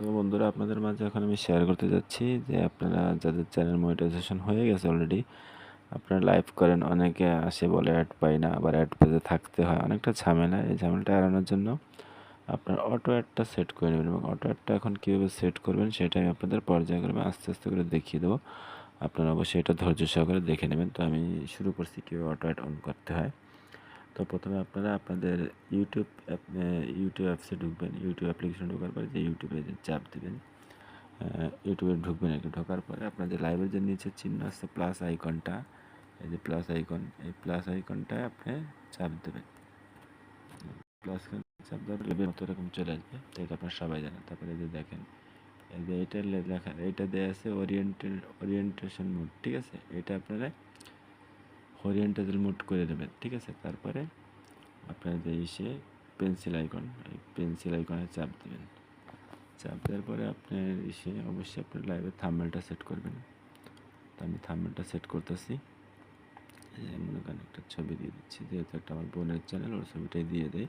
তো বন্ধুরা, আপনাদের মাঝে এখন আমি শেয়ার করতে যাচ্ছি যে আপনারা যাদের চ্যানেল মনিটাইজেশন হয়ে গেছে অলরেডি আপনারা লাইভ করেন, অনেকে আসে বলে অ্যাড পাই না, আবার অ্যাড পেতে থাকতে হয়। অনেকটা ঝামেলা, এই ঝামেলাটা এড়ানোর জন্য আপনার অটো অ্যাডটা সেট করে নেবেন এবং অটো অ্যাডটা এখন কীভাবে সেট করবেন সেটা আমি আপনাদের পর্যায়ক্রমে আস্তে আস্তে করে দেখিয়ে দেবো। আপনারা অবশ্যই এটা ধৈর্য সহকারে দেখে নেবেন। তো আমি শুরু করছি কীভাবে অটো অ্যাড অন করতে হয়। তো প্রথমে আপনারা আপনাদের ইউটিউব ইউটিউব অ্যাপসে ঢুকবেন। ইউটিউব অ্যাপ্লিকেশন ঢোকার পরে যে ইউটিউবে চাপ দেবেন ইউটিউবে ঢুকবেন একটু। ঢোকার পরে আপনাদের লাইভের যে নিচে চিহ্ন আছে প্লাস আইকনটা এই যে প্লাস আইকন এই প্লাস আইকনটায় আপনি চাপ দেবেন। প্লাস চাপ দেওয়ার মতো এরকম চলে আসবে, তো এটা আপনার সবাই জানেন। তারপরে যে দেখেন, এই যে এটা লেখা এটা দেওয়া আছে ওরিয়েন্টেড ওরিয়েন্টেশন মোড ঠিক আছে? এটা আপনারা হরিয়েন্টাল মুড করে দেবেন, ঠিক আছে? তারপরে আপনার যে এসে পেন্সিল আইকন পেন্সিল আইকনে চাপ দেবেন। চাপ দেওয়ার পরে আপনার এসে অবশ্যই আপনার লাইভে থাম্বেলটা সেট করবেন। তো আমি থাম্বেলটা সেট করতেছি। মনে করেন একটা ছবি দিয়ে দিচ্ছি, যেহেতু একটা আমার বোনের চ্যানেল ওর ছবিটাই দিয়ে দেয়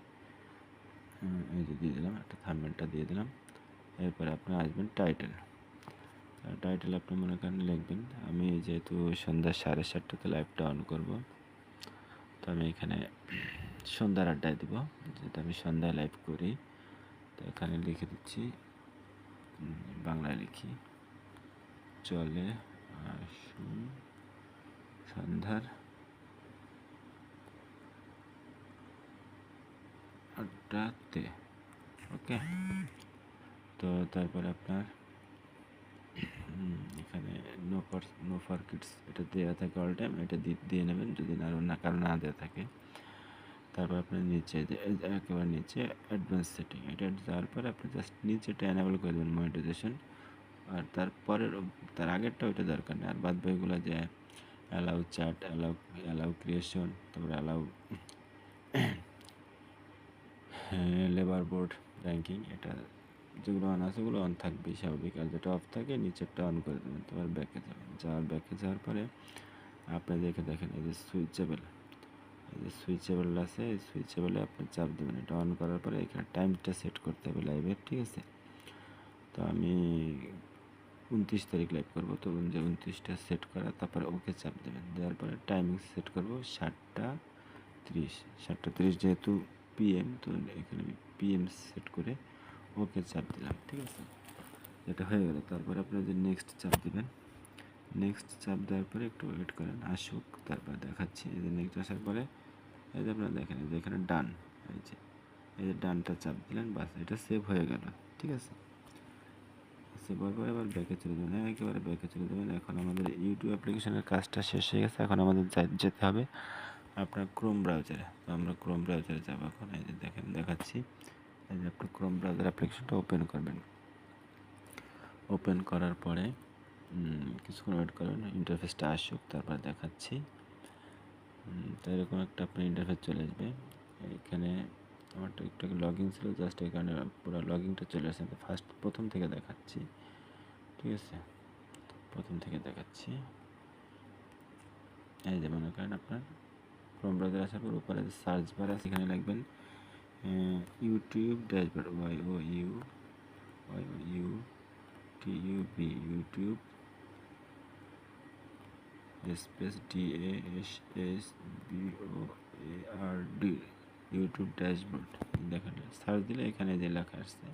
এই যে দিয়ে দিলাম, একটা থাম্বেলটা দিয়ে দিলাম। এরপরে আপনি আসবেন টাইটেল টাইটেল আপনি মনে করেন লিখবেন। আমি যেহেতু সন্ধ্যা সাড়ে সাতটাতে লাইভটা অন করব, তো আমি এখানে সন্ধ্যার আড্ডায় দিব। যেহেতু আমি সন্ধ্যায় লাইভ করি, তো এখানে লিখে দিচ্ছি বাংলায় লিখি। চলে আসুন সন্ধ্যার আড্ডাতে ওকে তো তারপরে আপনার এখানে no for no for kids এটা দেওয়া থাকে অল টাইম এটা দিয়ে নেবেন যদি না না, কারও না দেওয়া থাকে। তারপর আপনার নিচে একেবারে নিচে অ্যাডভান্স সেটিং এটা যাওয়ার পরে আপনি জাস্ট নিচেটা অ্যানাবেল করে দেবেন মনিটাইজেশন আর তারপরের তার আগেরটা ওইটা দরকার নেই। আর বাদ বইগুলো যে allow chat allow allow creation তারপরে অ্যালাউ লেবার বোর্ড র্যাঙ্কিং এটা যেগুলো অন আছে, ওগুলো অন থাকবে স্বাভাবিক। আর যেটা অফ থাকে, নিচেরটা অন করে দেবেন। তোমার ব্যাকে যাবেন যাওয়ার ব্যাকে যাওয়ার পরে আপনি দেখে দেখেন, এই যে সুইচেবল এই যে সুইচেবল আছে, এই সুইচেবলে আপনি চাপ দেবেন। এটা অন করার পরে এখানে টাইমটা সেট করতে হবে লাইভের ঠিক আছে? তো আমি উনত্রিশ তারিখ লাইভ করব। তো উনত্রিশটা সেট করা, তারপরে ওকে চাপ দেবেন। দেওয়ার পরে টাইমিং সেট করব সাতটা ত্রিশ। সাতটা ত্রিশ যেহেতু পিএম তো এখানে আমি পিএম সেট করে ওকে চাপ দিলাম, ঠিক আছে? এটা হয়ে গেল। তারপরে আপনারা যে নেক্সট চাপ দিবেন নেক্সট চাপ দেওয়ার পরে একটু ওয়েট করেন, আসুক, তারপর দেখাচ্ছি। এই যে নেক্সট আসার পরে, এই যে আপনারা দেখেন, এই যে এখানে ডান এই যে এই যে ডানটা চাপ দিলেন, বাস, এটা সেভ হয়ে গেল, ঠিক আছে? সেভ হওয়ার পরে এবার ব্যাকে চলে যাবেন। একেবারে ব্যাকে চলে যাবেন। এখন আমাদের ইউটিউব অ্যাপ্লিকেশনের কাজটা শেষ হয়ে গেছে। এখন আমাদের যেতে হবে আপনার ক্রোম ব্রাউজারে তো আমরা ক্রোম ব্রাউজারে যাব এখন। এই যে দেখেন, দেখাচ্ছি। এই যে আপনি ক্রোম ব্রাউজার অ্যাপ্লিকেশনটা ওপেন করবেন। ওপেন করার পরে কিছুক্ষণ ওয়েট করবেন ইন্টারফেসটা আসুক, তারপর দেখাচ্ছি। তো এরকম একটা আপনার ইন্টারফেস চলে আসবে। এখানে আমার তো একটু লগ ইন ছিল জাস্ট এখানে পুরো লগ ইনটা চলে আসছে ফার্স্ট প্রথম থেকে দেখাচ্ছি। ঠিক আছে? প্রথম থেকে দেখাচ্ছি। এই যে মনে করেন আপনার ক্রোম ব্রাউজার আসার পর উপরে সার্চ বার আছে, এখানে লিখবেন YouTube dashboard Y O U Y O U T U B YouTube space D A S S B O A R D YouTube dashboard দেখেন সার্চ দিলে এখানে যে লেখা আসছে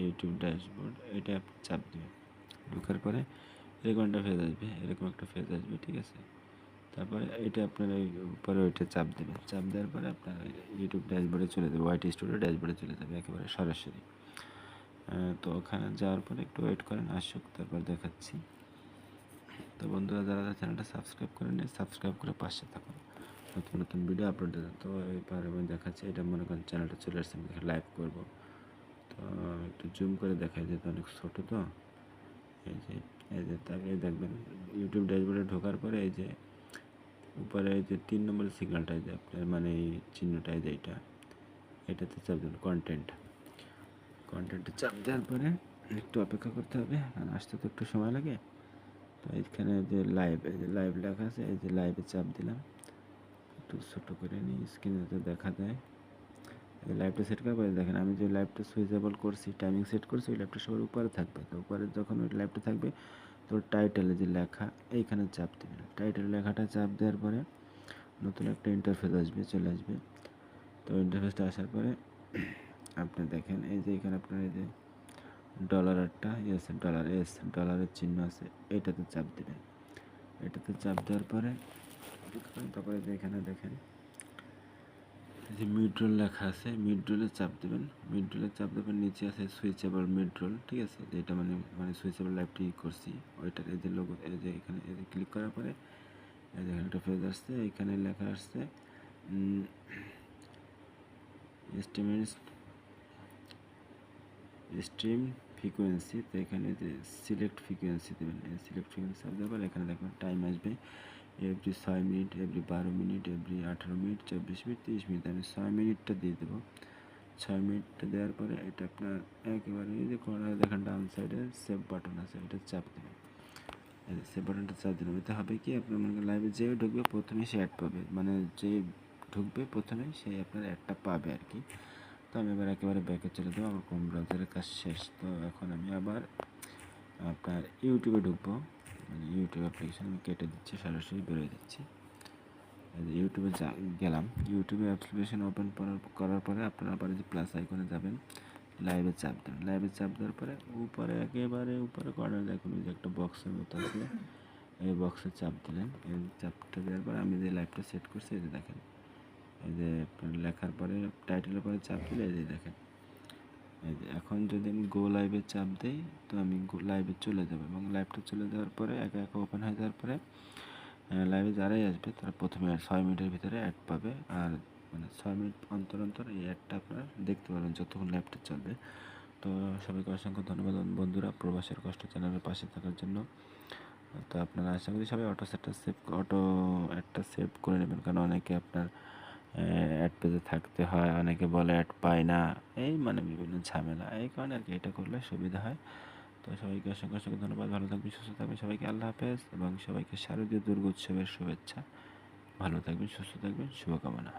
ইউটিউব ড্যাশবোর্ড এটা চাপ দেবে ঢোকার পরে এরকম একটা ফেজ আসবে, এরকম একটা ফেজ আসবে, ঠিক আছে? তারপরে এটা আপনার ওই উপরে ওইটা চাপ দেবেন। চাপ দেওয়ার পরে আপনার ইউটিউব ড্যাশবোর্ডে চলে যাবে ওয়াইটি স্টুডিও ড্যাশবোর্ডে চলে যাবে একেবারে সরাসরি। তো ওখানে যাওয়ার পরে একটু ওয়েট করেন, আসুক, তারপর দেখাচ্ছি। তো বন্ধুরা, যারা চ্যানেলটা সাবস্ক্রাইব করেন সাবস্ক্রাইব করে পাশে থাকুন। নতুন নতুন ভিডিও আপলোড দেবেন তো এবার আমি দেখাচ্ছি, এটা মনে করেন চ্যানেলটা চলে আসছে, আমি লাইভ করব। তো একটু জুম করে দেখাই, যেহেতু অনেক ছোটো তো। এই যে এই যে, তারপরে দেখবেন ইউটিউব ড্যাশবোর্ডে ঢোকার পরে এই যে উপরে যে তিন নম্বর সিগন্যালটা যে আপনার মানে এই চিহ্নটা যে এটা, এটাতে চাপ দেবেন কন্টেন্ট কন্টেন্টে চাপ দেওয়ার পরে একটু অপেক্ষা করতে হবে, কারণ আসতে তো একটু সময় লাগে। তো এখানে যে লাইভ এই যে লাইভ লেখা আছে, এই যে লাইভে চাপ দিলাম। একটু ছোটো করে নিই স্ক্রিনে তো দেখা দেয় এই লাইভটা সেট করার পরে দেখেন, আমি যে লাইভটা সুইচেবল করছি টাইমিং সেট করছি, ওই লাইভটা সবার উপরে থাকবে। তো উপরে যখন ওই লাইভটা থাকবে তো টাইটেলে যে লেখা, এইখানে চাপ দেবেন টাইটেল লেখাটা চাপ দেওয়ার পরে নতুন একটা ইন্টারফেস আসবে, চলে আসবে। তো ইন্টারফেসটা আসার পরে আপনি দেখেন, এই যে এখানে আপনার এই যে ডলার একটা এস ডলার এস ডলারের চিহ্ন আছে এইটাতে চাপ দেবেন। এটাতে চাপ দেওয়ার পরে, তারপরে এখানে দেখেন যে মিড রোল লেখা আছে মিড রোলে চাপ দেবেন। মিড রোলে চাপ দেবেন নিচে আছে সুইচেবল মিড রোল ঠিক আছে? যেটা মানে মানে সুইচেবল লাইভটি করছি। ওইটার এই যে লোগো এই যে এখানে, এই যে ক্লিক করার পরে, এই যে একটা পেজ আসছে, এখানে লেখা আসছে স্ট্রিম ফ্রিকোয়েন্সি তো এখানে যে সিলেক্ট ফ্রিকোয়েন্সি দেবেন। সিলেক্ট ফ্রিকোয়েন্সি দেওয়ার পর এখানে দেখবেন টাইম আসবে। এভরি ছয় মিনিট এভরি বারো মিনিট এভরি আঠারো মিনিট চব্বিশ মিনিট তিরিশ মিনিট আমি ছয় মিনিটটা দিয়ে দেবো। ছয় মিনিটটা দেওয়ার পরে এটা আপনার একেবারে যে কর্নারে দেখেন ডাউন সাইডে সেভ বাটন আছে, এটা চাপ দেবেন। সেভ বাটনটা চাপ দিলাম। এতে হবে কি? আপনার মনে করেন লাইভে যে ঢুকবে প্রথমে সে অ্যাড পাবে। মানে যে ঢুকবে প্রথমে সে আপনার অ্যাডটা পাবে আর কি। তো আমি এবার একেবারে ব্যাকে চলে দেবো আমার কোন ব্রাউজারের কাজ শেষ। তো এখন আমি আবার আপনার ইউটিউবে ঢুকবো। ইউটিউব অ্যাপ্লিকেশন আমি কেটে দিচ্ছি, সরাসরি বেরোয় দিচ্ছি ইউটিউবে যা, গেলাম। ইউটিউবে অ্যাপ্লিকেশন ওপেন করার পরে আপনারা আবার যে প্লাস আইকনে যাবেন লাইভে চাপ দেবেন লাইভে চাপ দেওয়ার পরে উপরে, একেবারে উপরে কর্নার দেখুন যে একটা বক্সের মতো আছে। এই বক্সে চাপ দিলেন। এই চাপটা দেওয়ার পরে আমি যে লাইভটা সেট করছি, এই যে দেখেন। এই যে লেখার পরে টাইটেলের পরে চাপ দিলে, এই যে দেখেন। এই যে এখন যদি আমি গো লাইভে চাপ দিই, তো আমি লাইভে চলে যাব এবং লাইভটা চলে যাওয়ার পরে, একা একা ওপেন হয়ে যাওয়ার পরে লাইভে যারাই আসবে, তারা প্রথমে ছয় মিনিটের ভিতরে অ্যাড পাবে। আর মানে ছয় মিনিট অন্তর অন্তর এই অ্যাডটা আপনারা দেখতে পারবেন যতক্ষণ লাইভটা চলবে। তো সবাইকে অসংখ্য ধন্যবাদ বন্ধুরা, প্রবাসের কষ্ট চ্যানেলের পাশে থাকার জন্য। তো আপনারা আশা করি সবাই অটো সেটটা সেভ অটো অ্যাডটা সেভ করে নেবেন, কারণ অনেকে আপনার অ্যাড পেজে থাকতে হয়, অনেকে বলে অ্যাড পায় না, এই মানে বিভিন্ন ঝামেলা, এই কারণে আর কি এটা করলে সুবিধা হয়। তো সবাইকে অসংখ্য অসংখ্য ধন্যবাদ, ভালো থাকবেন, সুস্থ থাকবেন, সবাইকে আল্লাহ হাফেজ এবং সবাইকে শারদীয় দুর্গোৎসবের শুভেচ্ছা। ভালো থাকবেন, সুস্থ থাকবেন, শুভকামনা।